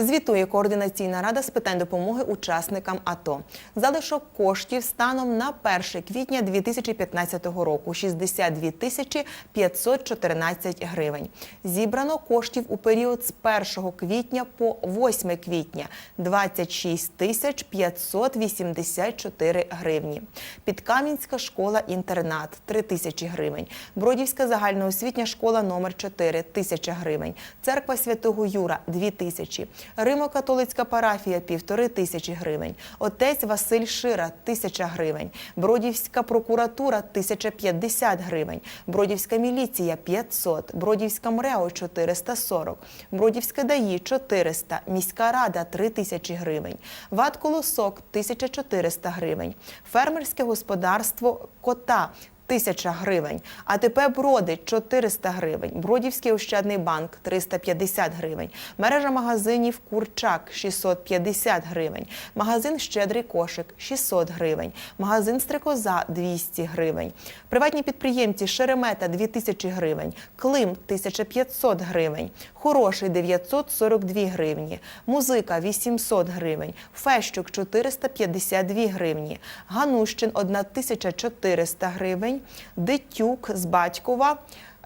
Звітує координаційна рада з питань допомоги учасникам АТО. Залишок коштів станом на 1 квітня 2015 року 62 тисячі 514 гривень. Зібрано коштів у період з 1 квітня по 8 квітня 26 тисяч 584 гривні. Підкам'янська школа-інтернат 3 тисячі гривень. Бродівська загальноосвітня школа номер 4 тисяча гривень. Церква Святого Юра 2 тисячі. Римо-католицька парафія півтори тисячі гривень. Отець Василь Шира тисяча гривень. Бродівська прокуратура 1050 гривень. Бродівська міліція 500. Бродівська МРЕО 440. Бродівська ДАІ 400. Міська рада 3 тисячі гривень. ВАТ Колосок 1400 гривень. Фермерське господарство Кота Тисяча гривень. АТП Броди 400 гривень. Бродівський ощадний банк 350 гривень. Мережа магазинів Курчак 650 гривень. Магазин Щедрий кошик 600 гривень. Магазин Стрикоза 200 гривень. Приватні підприємці Шеремета 2000 гривень. Клим 1500 гривень. Хороший 942 гривні. Музика 800 гривень. Фещук 452 гривні. Ганущин 1400 гривень. Дитюк з Батькова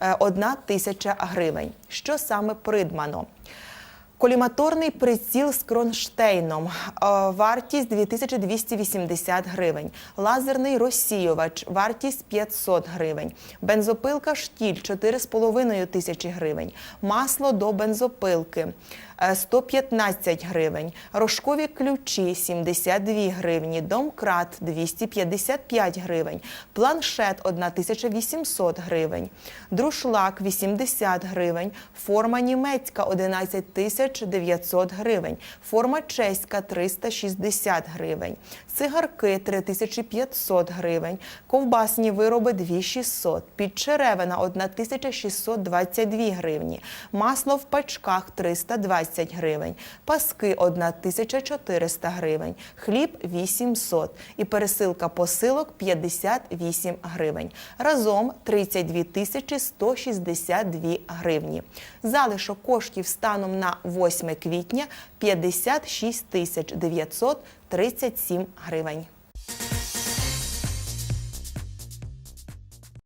е, 1 тисяча гривень. Що саме придбано? Коліматорний приціл з кронштейном. Е, Вартість 2280 гривень. Лазерний розсіювач. Вартість 500 гривень. Бензопилка штіль 4,5 тисячі гривень. Масло до бензопилки е, 115 гривень. Рожкові ключі 72 гривні. Домкрат 255 гривень. Планшет 1800 гривень. Друшлак 80 гривень. Форма німецька 11 900 гривень. Форма чеська 360 гривень. Цигарки 3500 гривень. Ковбасні вироби 2600. Підчеревина 1622 гривні. Масло в пачках 320 гривень. Паски 1400 гривень. Хліб 800. І пересилка посилок 58 гривень. Разом 32 тисячі 162 гривні. Залишок коштів станом на 8 квітня 56 тисяч 937 гривень.